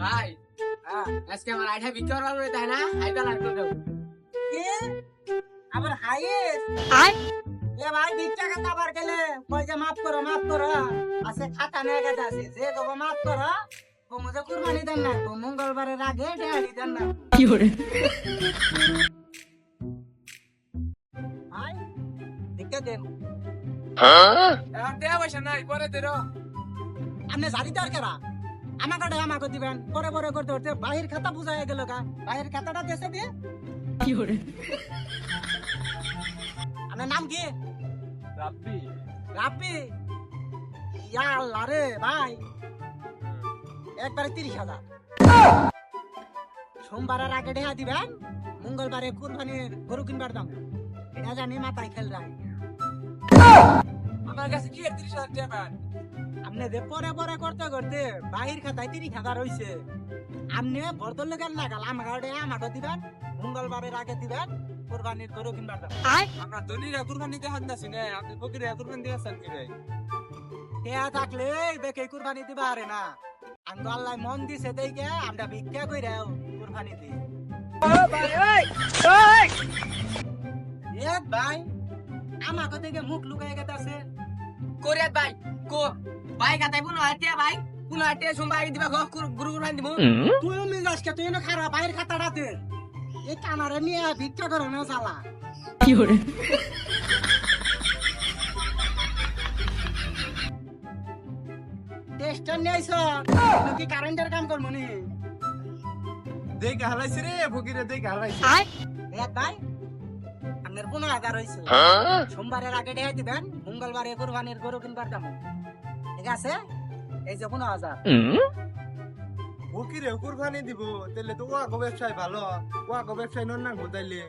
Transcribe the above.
ভাই আজকে আমার আইটা বিক্রি করার হবে তাই না? আইটা লাগবে তো কে? আবার হাইয়েস্ট এ ভাই ভিক্ষা খাতা আবার গেলে কই যে মাফ করো মাফ করো। আছে খাতা নিয়ে গেছে আছে। যে কব মাফ করো ও মুঝে কুরবানি দেন না তো মঙ্গলবারের আগে ডেয়ারি দেন না ভাই ভিক্ষা দেন। এখন দেয়া পয়সা নাই পরে দিরো আপনি জানি তো আর কেরা? আমাকে আমাকে দিবেন। পরে পরে করতে করতে বাহির খাতা বুঝাই গেল গা। বাহির খাতাটা দেশে দিয়ে। আপনার নাম কি? রাব্বি। রাপি ইয়া আল্লাহ রে ভাই। একবারে তিরিশ হাজার। সোমবারের আগে ঢেয়া দিবেন। মঙ্গলবারে কুরবানির গরু কিনবার দাম। এটা জানি মাথায় খেল রায় আমার কাছে কি তিরিশ হাজার টাকা আপনি যে পরে পরে করতে করতে বাহির খাতায় তিরিশ হাজার হয়েছে আপনি বর্তল লেগাল লাগাল আমাকে আমাকে দিবেন মঙ্গলবারের আগে দিবেন কুরবানির গরু কিনবার দাম আমরা ধনীরা কুরবানি নাছি না আপনি ফকিরা কুরবানি দিয়ে আসছেন কি ভাই টেয়া থাকলে দেখে কুরবানি দিবা আরে না। আমি তো আল্লাহ মন দিছে দেখে আমরা ভিক্ষা কইরা কুরবানি দিই। এ ভাই আমাকে দেখে মুখ লুকাই গেছে কোরিয়াত ভাই কো ভাই কাতাই পুনো আটিয়া ভাই পুনো আটিয়া সোমবার আগে দিবা গুরু কুরবানি দিব তুইও মিজাজ কে তুই না খারাপ বাইরের খাতাটাতে এই কানারে নিয়ে ভিক্ষা করে না চালা টেস্টার নিয়ে আইছ নাকি কারেন্টের কাম করব নি? দেখে হালাইছে রে ফকিরে দেখে হালাইছে এক ভাই আপনার পনেরো হাজার হয়েছে সোমবারের আগে ডেকে দিবেন মঙ্গলবারে কোরবানির গরু কিনবার দাম ঠিক আছে? এই যে পনেরো হাজার ফকিরে কুরবানি দিব তাহলে তো ওয়াগো ব্যবসায় ভালো। ওয়াগো ব্যবসায় নন না তাইলে।